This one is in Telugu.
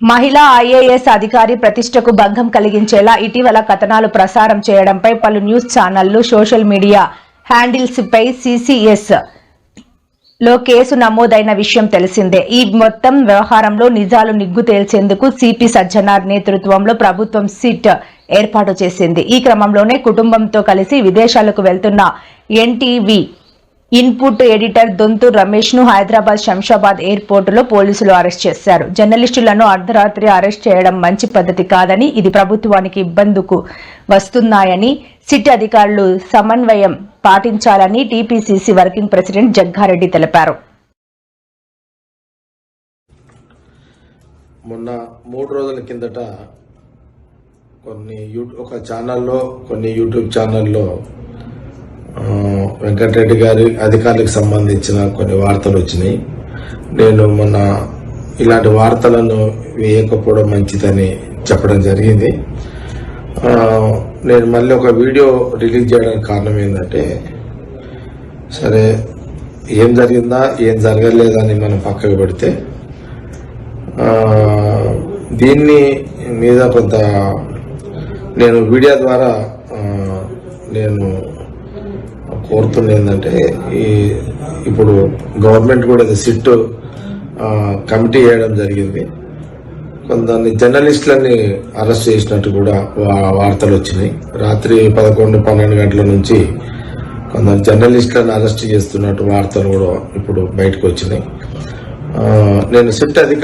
మహిళా ఐఏఎస్ అధికారి ప్రతిష్టకు భంగం కలిగించేలా ఇటీవల కథనాలు ప్రసారం చేయడంపై పలు న్యూస్ ఛానళ్ళు సోషల్ మీడియా హ్యాండిల్స్పై సిసిఎస్లో కేసు నమోదైన విషయం తెలిసిందే. ఈ మొత్తం వ్యవహారంలో నిజాలు నిగ్గు తేల్చేందుకు సిపి సజ్జనార్ నేతృత్వంలో ప్రభుత్వం సిట్ ఏర్పాటు చేసింది. ఈ క్రమంలోనే కుటుంబంతో కలిసి విదేశాలకు వెళ్తున్న ఎన్టీవీ ఇన్పుట్ ఎడిటర్ దొంతు రమేష్ను హైదరాబాద్ శంషాబాద్ ఎయిర్పోర్ట్లో పోలీసులు అరెస్ట్ చేశారు. జర్నలిస్టులను అర్ధరాత్రి అరెస్ట్ చేయడం మంచి పద్ధతి కాదని ఇది ప్రభుత్వానికి ఇబ్బందుకు వస్తున్నాయని సిట్ అధికారులు సమన్వయం పాటించాలని టీపీసీసీ వర్కింగ్ ప్రెసిడెంట్ జగ్గారెడ్డి తెలిపారు. మొన్న మూడు రోజుల కిందట కొన్ని యూట్యూబ్ ఒక ఛానల్లో కొన్ని యూట్యూబ్ ఛానల్లో వెంకటరెడ్డి గారి అధికారులకు సంబంధించిన కొన్ని వార్తలు వచ్చినాయి. నేను మొన్న ఇలాంటి వార్తలను వేయకపోవడం మంచిదని చెప్పడం జరిగింది. నేను మళ్ళీ ఒక వీడియో రిలీజ్ చేయడానికి కారణం ఏంటంటే సరే ఏం జరిగిందా ఏం జరగలేదని మనం పక్కకు పెడితే దీన్ని మీద కొంత నేను వీడియో ద్వారా నేను కోరుతుంది ఏంటంటే ఈ ఇప్పుడు గవర్నమెంట్ కూడా ఇది సిట్ కమిటీ వేయడం జరిగింది. కొంతమంది జర్నలిస్టులని అరెస్ట్ చేసినట్టు కూడా వార్తలు వచ్చినాయి. రాత్రి పదకొండు పన్నెండు గంటల నుంచి కొందరు జర్నలిస్టులను అరెస్ట్ చేస్తున్నట్టు వార్తలు కూడా ఇప్పుడు బయటకు వచ్చినాయి. నేను సిట్ అధికారి